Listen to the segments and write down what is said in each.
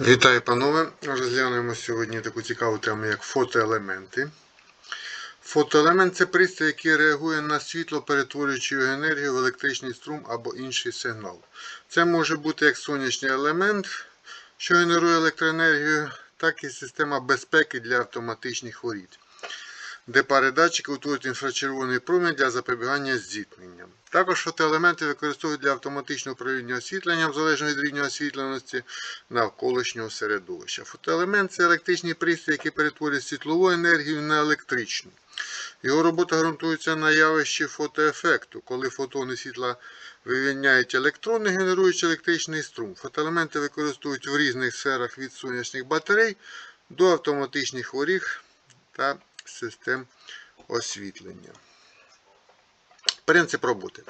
Вітаю, панове! Розглянемо сьогодні таку цікаву тему, як фотоелементи. Фотоелемент це пристрій, який реагує на світло, перетворюючи його енергію в електричний струм або інший сигнал. Це може бути як сонячний елемент, що генерує електроенергію, так і система безпеки для автоматичних воріт, де пари датчиків утворюють інфрачервоний промінь для запобігання зіткненням. Також фотоелементи використовують для автоматичного управління освітленням залежно від рівня освітленості навколишнього середовища. Фотоелемент це електричний пристрій, який перетворює світлову енергію на електричну. Його робота ґрунтується на явищі фотоефекту, коли фотони світла вивільняють електрони, генеруючи електричний струм. Фотоелементи використовують в різних сферах від сонячних батарей до автоматичних воріг та систем освітлення. Принцип роботи.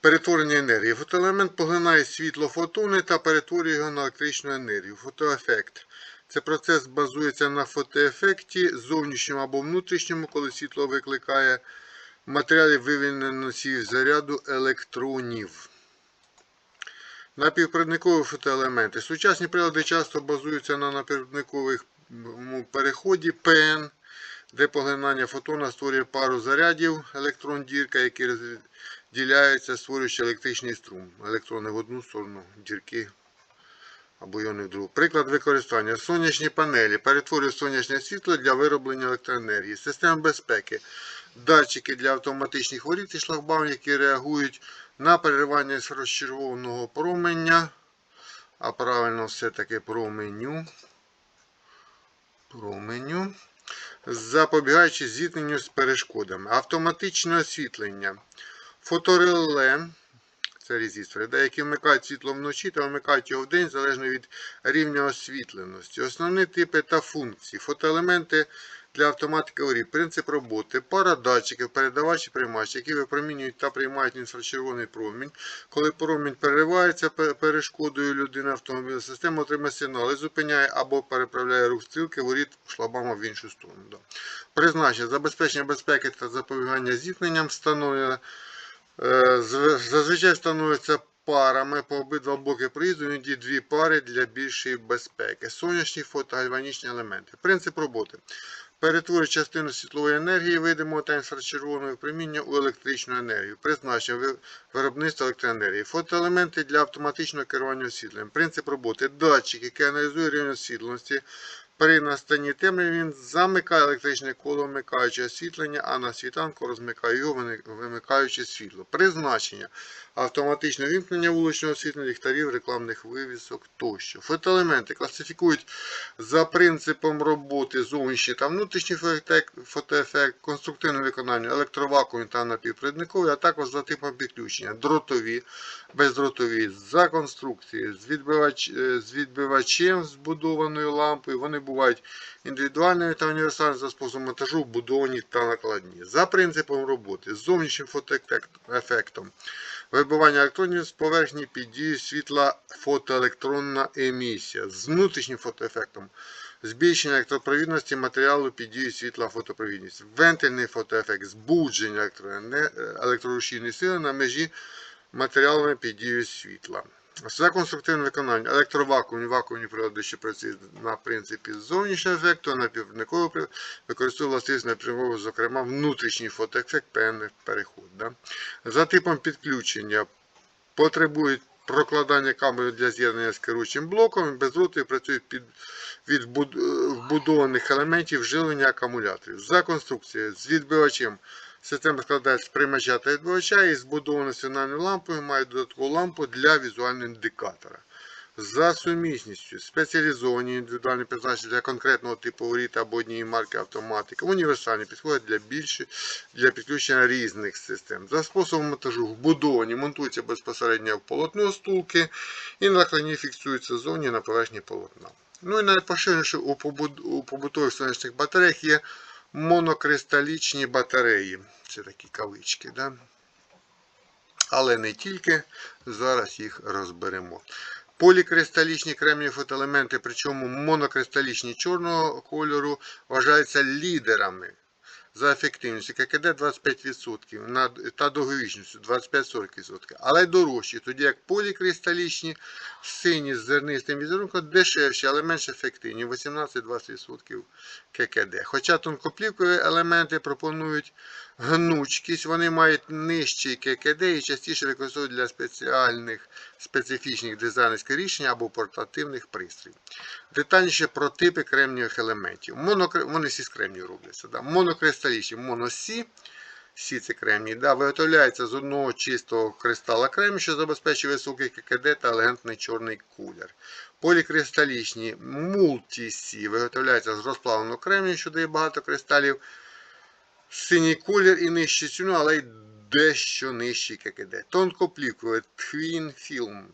Перетворення енергії. Фотоелемент поглинає світло фотони та перетворює його на електричну енергію. Фотоефект. Це процес базується на фотоефекті, зовнішньому або внутрішньому, коли світло викликає матеріалі вивільнення носіїв заряду електронів. Напівпровідникові фотоелементи. Сучасні прилади часто базуються на напівпровідниковому переході ПН, де поглинання фотона створює пару зарядів електрон-дірка, які розділяються, створюючи електричний струм. Електрони в одну сторону, дірки або іони в другу. Приклад використання. Сонячні панелі перетворюють сонячне світло для вироблення електроенергії. Система безпеки. Датчики для автоматичних воріт і шлагбаум, які реагують на переривання з розчервованого променя. А правильно все-таки променю. Променю. Запобігаючи зіткненню з перешкодами. Автоматичне освітлення. Фотореле. Це резистори, да, які вмикають світло вночі та вмикають його вдень залежно від рівня освітленості. Основні типи та функції. Фотоелементи для автоматики. Принцип роботи. Пара датчиків, передавач і приймач, які випромінюють та приймають інфрачервоний промінь. Коли промінь переривається перешкодою людини автомобіля, система отримає сигнал і зупиняє або переправляє рух стрілки воріт шлагбаума в іншу сторону. Призначення забезпечення безпеки та запобігання зіткненням встановлення Зазвичай встановлюються парами по обидва боки проїзду, іноді дві пари для більшої безпеки. Сонячні фотогальванічні елементи. Принцип роботи. Перетворює частину світлової енергії, видимого та інфрачервоного випроміння у електричну енергію. Призначення виробництва електроенергії. Фотоелементи для автоматичного керування освітленням. Принцип роботи. Датчик, який аналізує рівень освітленості. При настанні темряви він замикає електричне коло, вмикаючи освітлення, а на світанку розмикає його, вимикаючи світло. Призначення автоматичне вімкнення вуличного освітлення, ліхтарів, рекламних вивісок тощо. Фотоелементи класифікують за принципом роботи зовнішній та внутрішній фотоефект, конструктивне виконання електровакуумі та напівпровідникові, а також за типом підключення дротові, бездротові, за конструкцією, з, відбивач, з відбивачем збудованою лампою. Вони бувають індивідуальними та універсальними за способом монтажу, вбудовані та накладні. За принципом роботи зовнішнім фотоефектом. Вибивання електронів з поверхні під дією світла фотоелектронна емісія. З внутрішнім фотоефектом. Збільшення електропровідності матеріалу під дією світла фотопровідність. Вентильний фотоефект, збудження електрорушійної сили на межі матеріалами під дією світла. За конструктивне виконання електровакуумні вакуумні прилади, що працюють на принципі зовнішнього ефекту, а напівниковий прилад використовує властивість напряму, зокрема, внутрішній фотоефект, певний переход. Да? За типом підключення потребують прокладання кабелю для з'єднання з керуючим блоком, бездротові працюють під, від вбудованих елементів живлення акумуляторів. За конструкцією з відбивачем. Система складається з приймача та відбивача і збудована сигнальною лампою має додаткову лампу для візуального індикатора. За сумісністю спеціалізовані індивідуальні призначення для конкретного типу воріт або однієї марки автоматики, універсальні підходять для більше, для підключення різних систем. За способом монтажу вбудовані монтуються безпосередньо в полотно стулки і на фіксуються зовні на поверхні полотна. Ну і найпоширеніше у побутових сонячних батареях є монокристалічні батареї. Це такі кавички. Да? Але не тільки. Зараз їх розберемо. Полікристалічні кремні фотоелементи, причому монокристалічні чорного кольору, вважаються лідерами за ефективністю ККД 25% та довговічністю 25-40%, але дорожчі, тоді як полікристалічні, сині з зернистим візерунком дешевші, але менш ефективні 18-20% ККД. Хоча тонкоплівкові елементи пропонують гнучкість, вони мають нижчий ККД і частіше використовують для спеціальних специфічних дизайнерських рішень або портативних пристроїв. Детальніше про типи кремнієвих елементів. Монокр... Вони всі з кремнію робляться. Да? Монокристалічні моносі. Сі це кремній, да, виготовляється з одного чистого кристала кремнію, що забезпечує високий ККД та елегантний чорний кулер. Полікристалічні мультісі виготовляються з розплавленого кремнію, що дає багато кристалів. Синій колір і нижчий ціну, але й дещо нижчий ККД. Тонкоплівковий Twin Film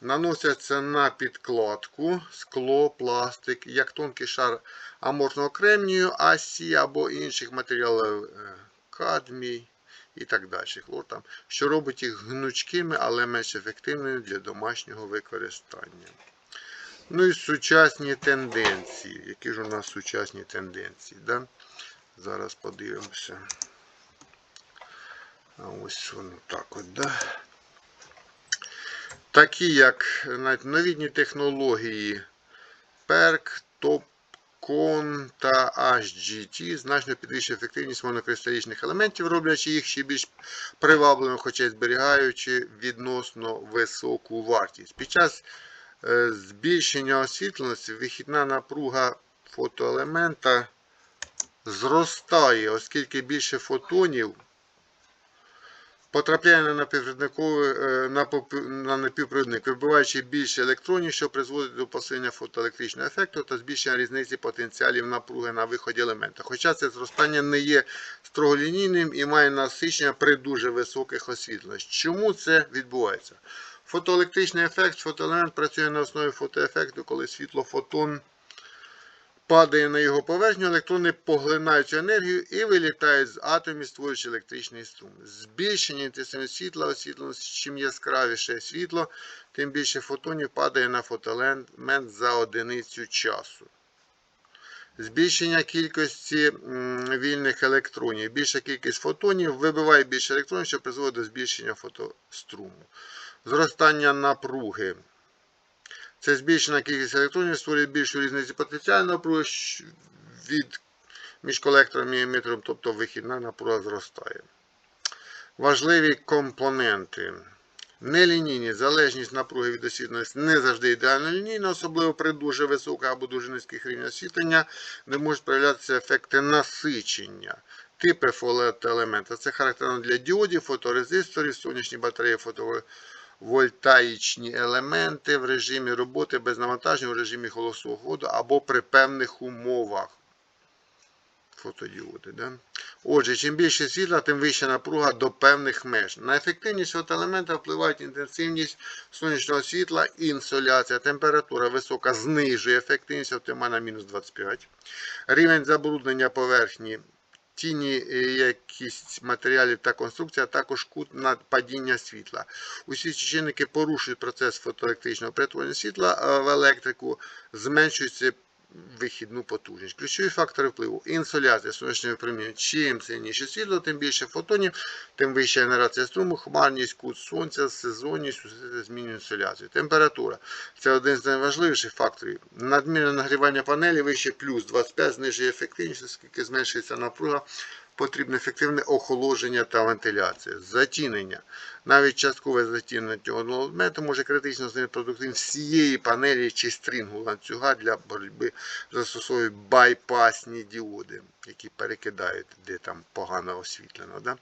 наносяться на підкладку, скло, пластик, як тонкий шар аморфного кремнію, асі або інших матеріалів е, кадмій і так далі. Там, що робить їх гнучкими, але менш ефективними для домашнього використання. Ну і сучасні тенденції. Які ж у нас сучасні тенденції? Да? Зараз подивимося. А ось воно так от, да? Такі як навіть новітні технології PERC, TOPCon та HGT значно підвищує ефективність монокристалічних елементів, роблячи їх ще більш привабливими, хоча й зберігаючи відносно високу вартість. Під час е, збільшення освітленості вихідна напруга фотоелемента зростає, оскільки більше фотонів потрапляє на е, на на напівпровідник, вибиваючи більше електронів, що призводить до посилення фотоелектричного ефекту та збільшення різниці потенціалів напруги на виході елемента. Хоча це зростання не є строголінійним і має насичення при дуже високих освітленостях. Чому це відбувається? Фотоелектричний ефект, фотоелемент працює на основі фотоефекту, коли світлофотон падає на його поверхню, електрони поглинають цю енергію і вилітають з атомів, створюючи електричний струм. Збільшення інтенсивності світла, освітленості, чим яскравіше світло, тим більше фотонів падає на фотоелемент за одиницю часу. Збільшення кількості вільних електронів. Більша кількість фотонів вибиває більше електронів, що призводить до збільшення фотоструму. Зростання напруги. Це збільшена кількість електронів створює більшу різницю потенціальної напруги від між колектором і емітером, тобто вихідна напруга зростає. Важливі компоненти. Нелінійні залежність напруги від освітленості не завжди ідеально лінійна, особливо при дуже високих або дуже низьких рівнях освітлення, де можуть проявлятися ефекти насичення. Типи фотоелемента. Це характерно для діодів, фоторезисторів, сонячні батареї, фотовольтаїчні елементи в режимі роботи без навантаження, в режимі холостого ходу або при певних умовах. Фотодіоди. Да? Отже, чим більше світла, тим вища напруга до певних меж. На ефективність фотоелемента впливають інтенсивність сонячного світла, інсоляція, температура висока знижує ефективність оптимальна мінус 25. Рівень забруднення поверхні, тіні, якісь якість матеріалів та конструкція, а також кут на падіння світла. Усі ці чинники порушують процес фотоелектричного перетворення світла е, в електрику, зменшується вихідну потужність. Ключові фактори впливу. Інсоляція сонячного проміння. Чим сильніше світло, тим більше фотонів, тим вища генерація струму, хмарність, кут сонця, сезонність, змінює інсоляцію. Температура. Це один з найважливіших факторів. Надмірне нагрівання панелі вище плюс 25 знижує ефективність, оскільки зменшується напруга. Потрібне ефективне охолодження та вентиляція. Затінення. Навіть часткове затінення цього елементу може критично знизити продуктивність всієї панелі чи стрінгу ланцюга для боротьби застосовують байпасні діоди, які перекидають, де там погано освітлено. Да?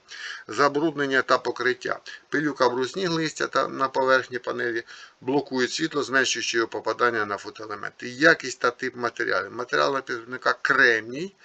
Забруднення та покриття. Пилюка брусніг листя та на поверхні панелі блокують світло, зменшуючи його попадання на фотоелементи. Якість та тип матеріалів. Матеріал напівника кремній.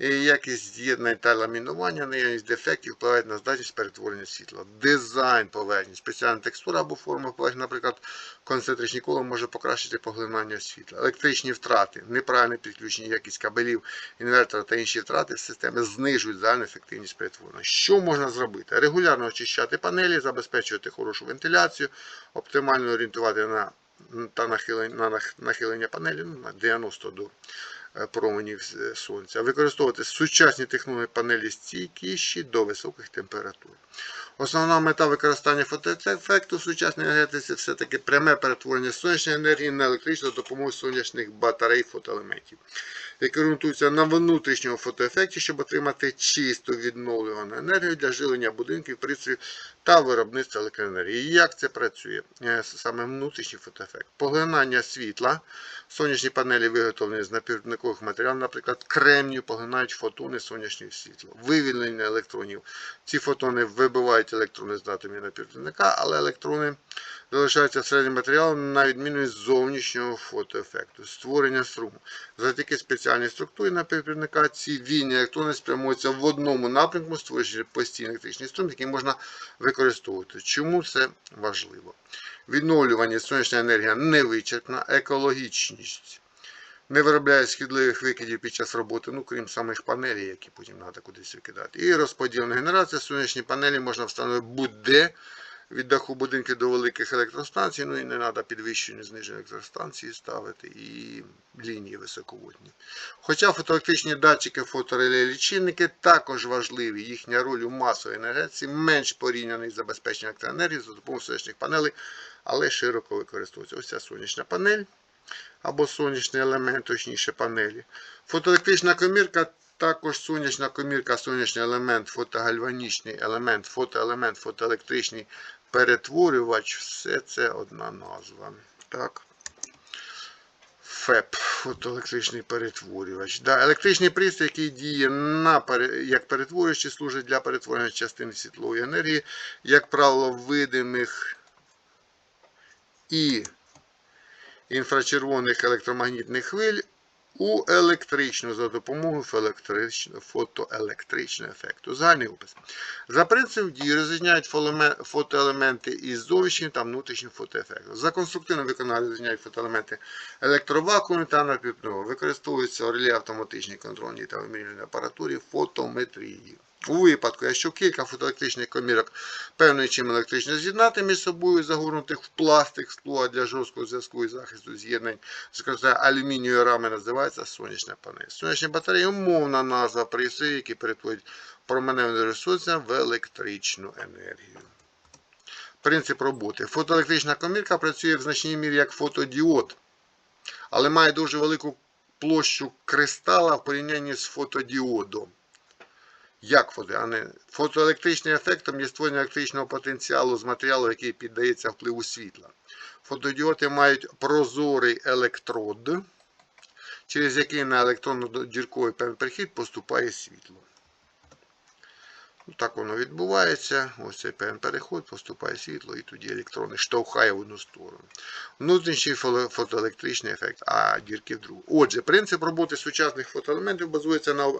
Якість з'єднань та ламінування, наявність дефектів впливають на здатність перетворення світла. Дизайн поверхні, спеціальна текстура або форма поверхні, наприклад, концентричні коло може покращити поглинання світла. Електричні втрати, неправильне підключення, якість кабелів, інвертора та інші втрати системи знижують загальну ефективність перетворення. Що можна зробити? Регулярно очищати панелі, забезпечувати хорошу вентиляцію, оптимально орієнтувати на та нахилення, на нахилення панелі ну, на 90 до променів сонця, використовувати сучасні технології панелі стійкіші до високих температур. Основна мета використання фотоефекту в сучасній енергетиці все-таки пряме перетворення сонячної енергії на електричну за допомогою сонячних батарей фотоелементів, які ґрунтуються на внутрішньому фотоефекті, щоб отримати чисту відновлювану енергію для жилення будинків, пристроїв та виробництва електроенергії. Як це працює? Е, Саме внутрішній фотоефект. Поглинання світла. Сонячні панелі виготовлені з напівникових матеріалів, наприклад, кремнію поглинають фотони сонячного світла. Вивільнення електронів. Ці фотони вибивають електрони з атомів напівника, але електрони залишаються всередині матеріалу на відміну від зовнішнього фотоефекту. Створення струму. Завдяки спеціальній структурі напівника ці вільні електрони спрямуються в одному напрямку, створюючи постійний електричний струм, який можна використовувати. Чому це важливо? Відновлювання сонячна енергія невичерпна, екологічність. Не виробляє шкідливих викидів під час роботи, ну крім самих панелей, які потім треба кудись викидати. І розподілена генерація. Сонячні панелі можна встановити будь-де від даху будинків до великих електростанцій. Ну і не треба підвищення зниження електростанції ставити і лінії високовольтні. Хоча фотоелектричні датчики, фотореле лічильники також важливі. Їхня роль у масовій енергетиці менш порівняна із забезпеченням електроенергії за допомогою сонячних панелей, але широко використовується. Ось ця сонячна панель або сонячний елемент, точніше панелі. Фотоелектрична комірка, також сонячна комірка, сонячний елемент, фотогальванічний елемент, фотоелемент, фотоелектричний перетворювач. Все це одна назва. Так. ФЕП, фотоелектричний перетворювач. Да, електричний пристрій, який діє на, як перетворювач, служить для перетворення частин світлової енергії, як правило, видимих і інфрачервоних електромагнітних хвиль у електричну за допомогою фотоелектричного ефекту. Загальний опис. За принципом дії розрізняють фотоелементи із зовнішнім та внутрішнім фотоефектом. За конструктивним виконанням розрізняють фотоелементи електровакуумі та напівпливо. Використовуються релі автоматичні контрольні та вимірювальні апаратурі фотометрії. У випадку, якщо кілька фотоелектричних комірок певною чим електрично з'єднати між собою, загорнутих в пластик, скло для жорсткого зв'язку і захисту з'єднань з алюмінієвої рами називається сонячна панель. Сонячні батареї умовна назва пристроїв, які перетворюють променевне ресурси в електричну енергію. Принцип роботи. Фотоелектрична комірка працює в значній мірі як фотодіод, але має дуже велику площу кристала в порівнянні з фотодіодом. Як фото, а не фотоелектричним ефектом є створення електричного потенціалу з матеріалу, який піддається впливу світла. Фотодіоди мають прозорий електрод, через який на електронно-дірковий перехід поступає світло. Так воно відбувається. Ось цей переход, поступає світло, і тоді електрони штовхає в одну сторону. Внутрішній фотоелектричний ефект, а дірки в другу. Отже, принцип роботи сучасних фотоелементів базується на,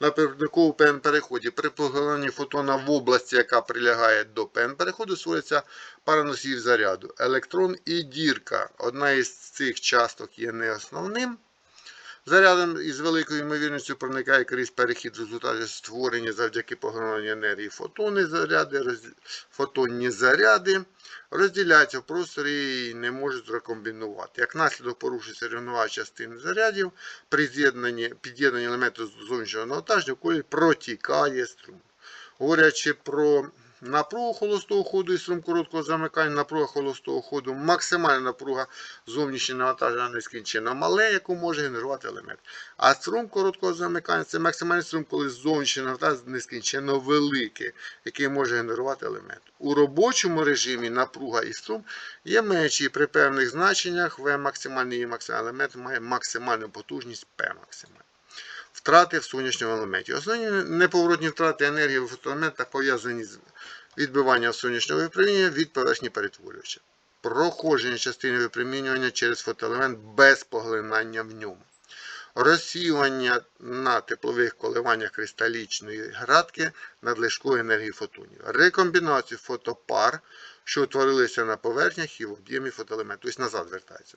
на передниковому ПН переході. При поглинанні фотона в області, яка прилягає до ПН переходу, створюється пара носіїв заряду. Електрон і дірка. Одна із цих часток є не основним. Зарядом із великою ймовірністю проникає крізь перехід в результаті створення завдяки поглинанню енергії фотони заряди, роз... фотонні заряди розділяються в просторі і не можуть рекомбінувати. Як наслідок порушується рівнова частини зарядів, при з'єднанні під'єднанні елементу зовнішнього навантаження в протікає струм. Говорячи про напругу холостого ходу і струм короткого замикання, напруга холостого ходу, максимальна напруга зовнішнього навантаження нескінченно мале, яку може генерувати елемент. А струм короткого замикання це максимальний струм, коли зовнішнє навантаження нескінченно велике, який може генерувати елемент. У робочому режимі напруга і струм є менші при певних значеннях В максимальний і максимальний елемент має максимальну потужність P максимальну. Втрати в сонячному елементі. Основні неповоротні втрати енергії в фотоелементах пов'язані з відбиванням сонячного випромінювання від поверхні перетворювача. Проходження частини випромінювання через фотоелемент без поглинання в ньому. Розсіювання на теплових коливаннях кристалічної градки надлишкової енергії фотонів. Рекомбінацію фотопар, що утворилися на поверхнях і в об'ємі фотоелементу, тобто назад вертається.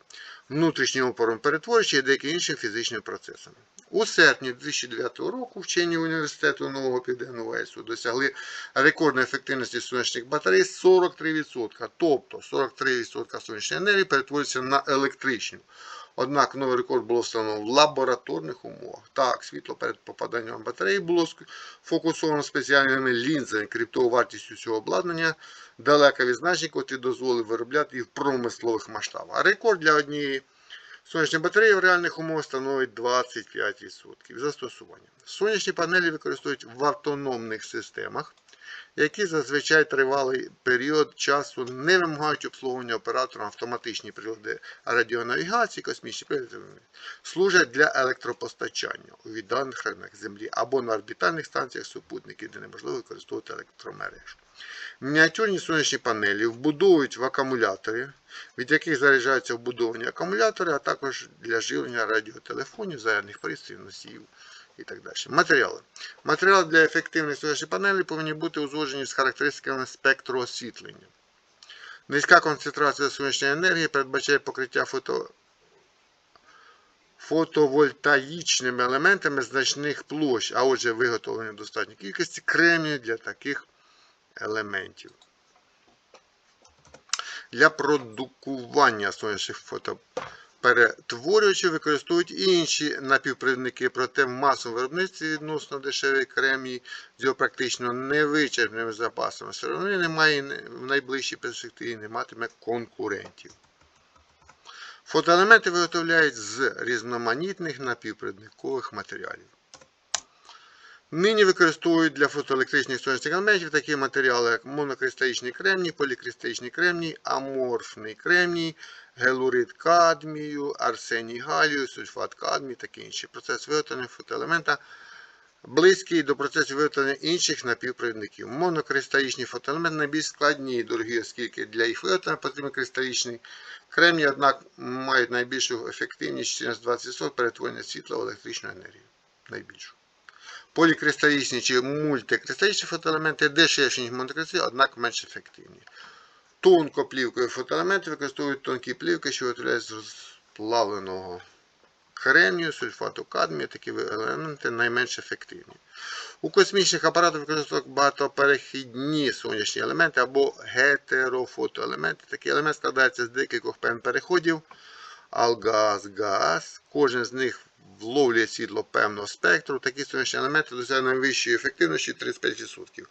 Опором перетворюючи і деяким іншим фізичним процесом. У серпні 2009 року вчені університету Нового Південного Уельсу досягли рекордної ефективності сонячних батарей 43%. Тобто 43% сонячної енергії перетворюється на електричну. Однак новий рекорд було встановлено в лабораторних умовах. Так, світло перед попаданням батареї було сфокусовано фокусовано спеціальними лінзами. Крім вартістю цього обладнання далека від значень, котрі дозволив виробляти їх в промислових масштабах. А рекорд для однієї сонячної батареї в реальних умовах становить 25% застосування. Сонячні панелі використовують в автономних системах, які зазвичай тривалий період часу не вимагають обслуговування оператором автоматичні прилади радіонавігації, космічні прилади служать для електропостачання у віддалених районах Землі або на орбітальних станціях супутників, де неможливо використовувати електромережу. Мініатюрні сонячні панелі вбудовують в акумулятори, від яких заряджаються вбудовані акумулятори, а також для живлення радіотелефонів, зарядних пристроїв, носіїв і так далі. Матеріали. Матеріали для ефективних сонячних панелей повинні бути узгоджені з характеристиками спектру освітлення. Низька концентрація сонячної енергії передбачає покриття фото... фотовольтаїчними елементами значних площ, а отже виготовлення достатньої кількості кремнію для таких елементів. Для продукування сонячних фотоперетворювачів використовують інші напівпровідники, проте в масовому виробництві відносно дешевий кремній з його практично невичерпними запасами сировини немає в найближчій перспективі не матиме конкурентів. Фотоелементи виготовляють з різноманітних напівпровідникових матеріалів. Нині використовують для фотоелектричних сонячних елементів такі матеріали, як монокристалічний кремній, полікристалічний кремній, аморфний кремній, гелурид кадмію, арсеній галію, сульфат кадмію таке інше. Процес виготовлення фотоелемента близький до процесу виготовлення інших напівпровідників. Монокристалічні фотоелементи найбільш складні і дорогі, оскільки для їх виготовлення потрібен кристалічний кремній, однак мають найбільшу ефективність 14-20% перетворення світла в електричну енергію. Найбільшу. Полікристалічні чи мультикристалічні фотоелементи дешевші, ніж монокристалічні, однак менш ефективні. Тонкоплівкові фотоелементи використовують тонкі плівки, що виготовляють з розплавленого кремнію, сульфату кадмію. Такі елементи найменш ефективні. У космічних апаратах використовують багатоперехідні сонячні елементи або гетерофотоелементи. Такий елемент складається з декількох переходів, алгаз, газ. Кожен з них вловлює світло певного спектру. Такі сонячні елементи досягають найвищої ефективності 35%.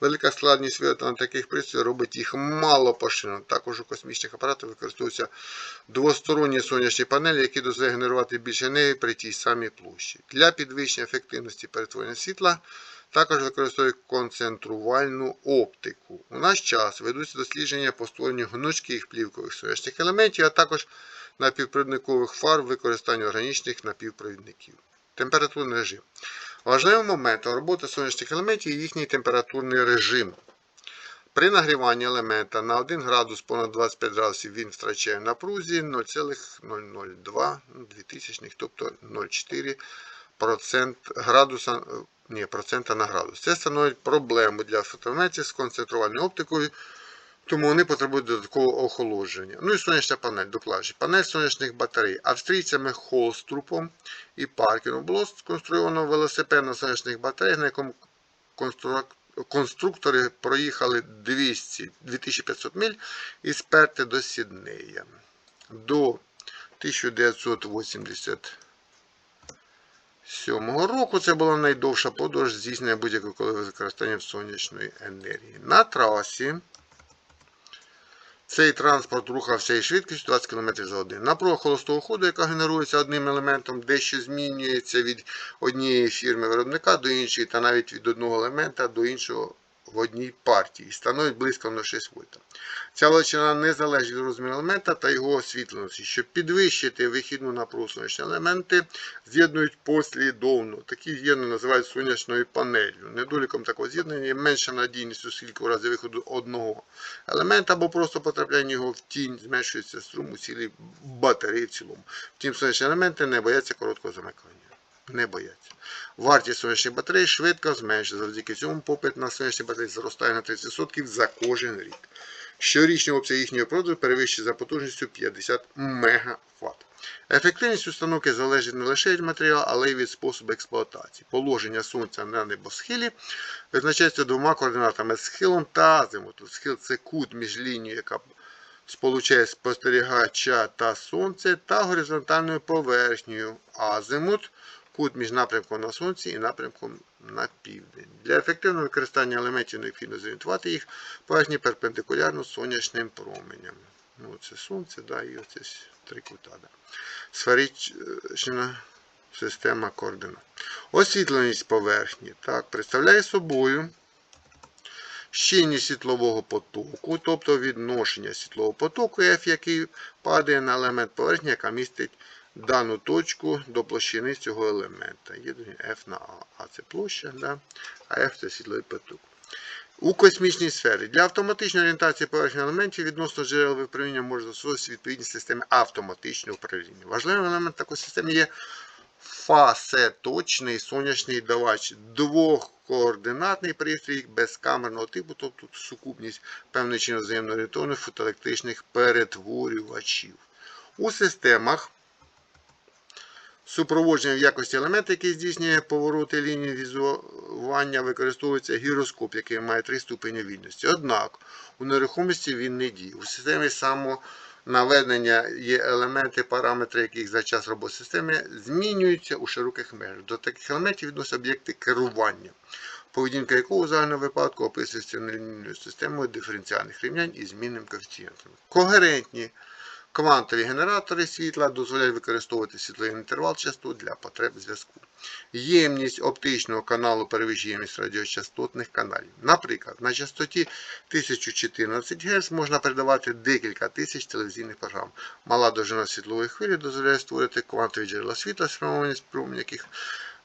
Велика складність виготовлення таких пристроїв робить їх мало поширеними. Також у космічних апаратах використовуються двосторонні сонячні панелі, які дозволяють генерувати більше енергії при тій самій площі. Для підвищення ефективності перетворення світла також використовують концентрувальну оптику. У наш час ведуться дослідження по створенню гнучких плівкових сонячних елементів, а також напівпровідникових фарб використання органічних напівпровідників. Температурний режим. Важливим моментом роботи сонячних елементів є їхній температурний режим. При нагріванні елемента на 1 градус понад 25 градусів він втрачає напрузі 0,002 ну, 2000, тобто 0,4 процент градуса, ні, процента на градус. Це становить проблему для фотоелементів з концентрувальною оптикою, тому вони потребують додаткового охолодження. Ну і сонячна панель, докладчик. Панель сонячних батарей. Австрійцями Холструпом і Паркіном було сконструйовано велосипед на сонячних батареях, на якому конструктори проїхали 200, 2500 миль із Перти до Сіднея. До 1987 року це була найдовша подорож здійснення будь-якого використання сонячної енергії. На трасі цей транспорт рухався із швидкістю 20 км за годину. Напруга холостого ходу, яка генерується одним елементом, дещо змінюється від однієї фірми виробника до іншої, та навіть від одного елемента до іншого в одній партії. і Становить близько 0,6 вольта. Ця величина не залежить від розміру елемента та його освітленості. Щоб підвищити вихідну напругу сонячні елементи, з'єднують послідовно. Такі з'єднання називають сонячною панелью. Недоліком такого з'єднання є менша надійність, оскільки у разі виходу одного елемента або просто потрапляння його в тінь зменшується струм у цілій батареї в цілому. Втім, сонячні елементи не бояться короткого замикання. Не бояться. Вартість сонячних батарей швидко зменшується. Завдяки цьому попит на сонячні батареї зростає на 30% за кожен рік. Щорічний обсяг їхнього продажу перевищує за потужністю 50 МВт. Ефективність установки залежить не лише від матеріалу, але й від способу експлуатації. Положення сонця на небосхилі визначається двома координатами схилом та азимутом. Схил це кут між лінією, яка сполучає спостерігача та сонце та горизонтальною поверхнею азимут, кут між напрямком на сонці і напрямком на південь. Для ефективного використання елементів необхідно зорієнтувати їх поверхні перпендикулярно сонячним променям. Ну, це сонце, да, і оце три кута. Да. Сферична система координат. Освітленість поверхні так, представляє собою щільність світлового потоку, тобто відношення світлового потоку F, який падає на елемент поверхні, яка містить дану точку до площини цього елемента. Є F на А. А це площа, да? а F це світловий поток. У космічній сфері для автоматичної орієнтації поверхні елементів відносно джерел випромінення може застосовуватися відповідні системи автоматичного управління. Важливим елементом такої системи є фасеточний сонячний давач двохкоординатний пристрій безкамерного типу, тобто сукупність певної чинно взаємно орієнтованих фотоелектричних перетворювачів. У системах супроводження в якості елемента, який здійснює повороти лінії візування, використовується гіроскоп, який має три ступені вільності. Однак у нерухомості він не діє. У системі самонаведення є елементи, параметри, яких за час роботи системи змінюються у широких межах. До таких елементів відносять об'єкти керування, поведінка якого у загальному випадку описується нелінійною системою диференціальних рівнянь із змінним коефіцієнтом. Когерентні Квантові генератори світла дозволяють використовувати світловий інтервал частот для потреб зв'язку. Ємність оптичного каналу перевищує ємність радіочастотних каналів. Наприклад, на частоті 1014 Гц можна передавати декілька тисяч телевізійних програм. Мала довжина світлової хвилі дозволяє створити квантові джерела світла, спрямованість промінь яких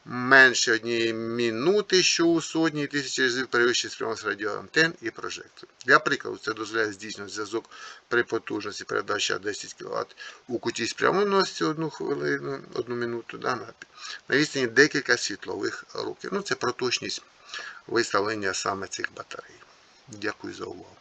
менше однієї минути, що у сотні тисячі разів перевищує спрямованість радіоантен і прожекторів. Для прикладу, це дозволяє здійснювати зв'язок при потужності передачі 10 кВт у куті спрямованості 1 хвилину, 1 минуту да, на, відстані декілька світлових років. Ну, це про точність виставлення саме цих батарей. Дякую за увагу.